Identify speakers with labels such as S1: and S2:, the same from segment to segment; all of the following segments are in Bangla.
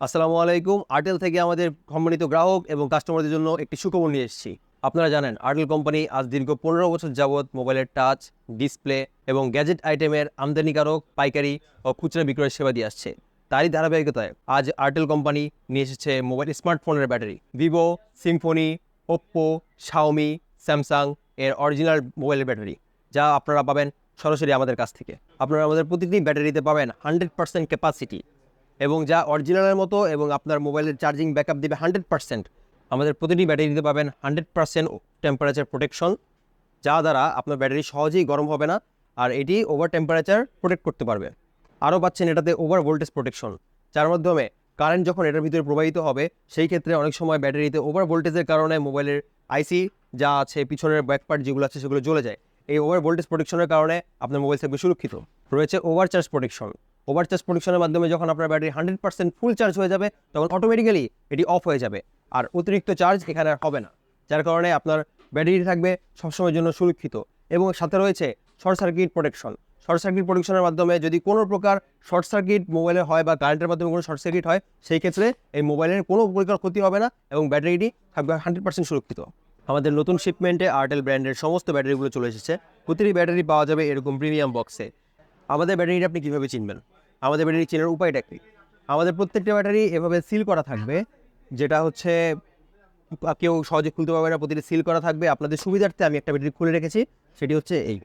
S1: আসসালামু আলাইকুম। আর্টেল থেকে আমাদের সম্মানিত গ্রাহক এবং কাস্টমারদের জন্য একটি সুখবর নিয়ে এসেছি। আপনারা জানেন আর্টেল কোম্পানি আজ দীর্ঘ পনেরো বছর যাবৎ মোবাইলের টাচ ডিসপ্লে এবং গ্যাজেট আইটেমের আমদানিকারক পাইকারি ও খুচরা বিক্রয়ের সেবা দিয়ে আসছে। তারই ধারাবাহিকতায় আজ আর্টেল কোম্পানি নিয়ে এসেছে মোবাইল স্মার্টফোনের battery. Vivo Symphony Oppo Xiaomi Samsung এর অরিজিনাল মোবাইলের ব্যাটারি, যা আপনারা পাবেন সরাসরি আমাদের কাছ থেকে। আপনারা আমাদের প্রতিটি ব্যাটারিতে পাবেন হান্ড্রেড পার্সেন্ট ক্যাপাসিটি এবং যা অরিজিনালের মতো এবং আপনার মোবাইলের চার্জিং ব্যাকআপ দেবে হান্ড্রেড পার্সেন্ট আমাদের প্রতিটি ব্যাটারি ব্যাটারিতে পাবেন হান্ড্রেড পার্সেন্ট টেম্পারেচার প্রোটেকশন যা দ্বারা আপনার ব্যাটারি সহজেই গরম হবে না আর এটি ওভার টেম্পারেচার প্রোটেক্ট করতে পারবে। আরও পাচ্ছেন এটাতে ওভার ভোল্টেজ প্রোটেকশন যার মাধ্যমে কারেন্ট যখন এটার ভিতরে প্রবাহিত হবে, সেই ক্ষেত্রে অনেক সময় ব্যাটারিতে ওভার ভোল্টেজের কারণে মোবাইলের আইসি যা আছে, পিছনের ব্যাক পার্ট যেগুলো আছে, সেগুলো জ্বলে যায়। এই ওভার ভোল্টেজ প্রোটেকশনের কারণে আপনার মোবাইল থাকবে সুরক্ষিত। রয়েছে over charge protection over charge প্রোটেকশনের মাধ্যমে যখন আপনার battery hundred percent full charge হয়ে যাবে, তখন অটোমেটিক্যালি এটি অফ হয়ে যাবে। আর অতিরিক্ত চার্জ এখানে আর হবে না। যার কারণে আপনার ব্যাটারি থাকবে সবসময়ের জন্য সুরক্ষিত। এবং সাথে রয়েছে short circuit protection short circuit প্রোটেকশনের মাধ্যমে যদি কোনো প্রকার শর্ট সার্কিট মোবাইলে হয় বা কারেন্টের মাধ্যমে কোনো শর্ট সার্কিট হয়, সেই ক্ষেত্রে এই মোবাইলের কোনো প্রকার ক্ষতি হবে না এবং ব্যাটারিটি থাকবে হান্ড্রেড পার্সেন্ট সুরক্ষিত। আমাদের নতুন শিপমেন্টে আর্টেল ব্র্যান্ডের সমস্ত ব্যাটারিগুলো চলে এসেছে। প্রতিটি ব্যাটারি পাওয়া যাবে এরকম প্রিমিয়াম বক্সে আমাদের ব্যাটারিটা আপনি কীভাবে চিনবেন? আমাদের ব্যাটারি চেনার উপায়টা কি? আমাদের প্রত্যেকটা ব্যাটারি এভাবে সিল করা থাকবে, যেটা হচ্ছে কেউ সহজে খুলতে পারবে না, প্রতিটি সিল করা থাকবে। আপনাদের সুবিধার্থে আমি একটা ব্যাটারি খুলে রেখেছি, সেটি হচ্ছে এই।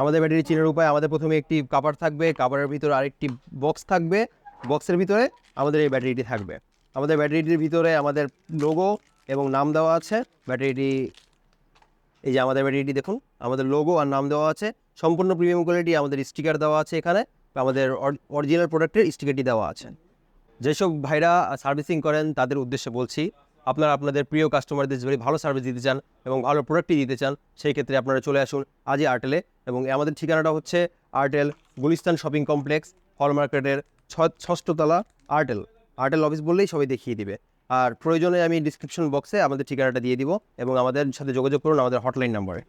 S1: আমাদের ব্যাটারি চেনার উপায়, আমাদের প্রথমে একটি কাভার থাকবে কাভারের ভিতরে আরেকটি বক্স থাকবে। বক্সের ভিতরে আমাদের এই ব্যাটারিটি থাকবে। আমাদের ব্যাটারিটির ভিতরে আমাদের লোগো এবং নাম দেওয়া আছে। ব্যাটারিটি এই যে আমাদের ব্যাটারিটি দেখুন, আমাদের লোগো আর নাম দেওয়া আছে। সম্পূর্ণ প্রিমিয়াম কোয়ালিটি আমাদের স্টিকার দেওয়া আছে এখানে। আমাদের অরিজিনাল প্রোডাক্টের স্টিকারটি দেওয়া আছে। যেসব ভাইরা সার্ভিসিং করেন, তাদের উদ্দেশ্যে বলছি, আপনারা আপনাদের প্রিয় কাস্টমারদের যদি ভালো সার্ভিস দিতে চান এবং ভালো প্রোডাক্টই দিতে চান, সেই ক্ষেত্রে আপনারা চলে আসুন আজই আর্টেলে এবং আমাদের ঠিকানাটা হচ্ছে আর্টেল গুলিস্তান শপিং কমপ্লেক্স হল মার্কেটের ষষ্ঠতলা আর্টেল আর্টেল অফিস বললেই সবাই দেখিয়ে দিবে। আর প্রয়োজনে আমি ডিসক্রিপশন বক্সে আমাদের ঠিকানাটা দিয়ে দিব এবং আমাদের সাথে যোগাযোগ করুন আমাদের হটলাইন নাম্বারে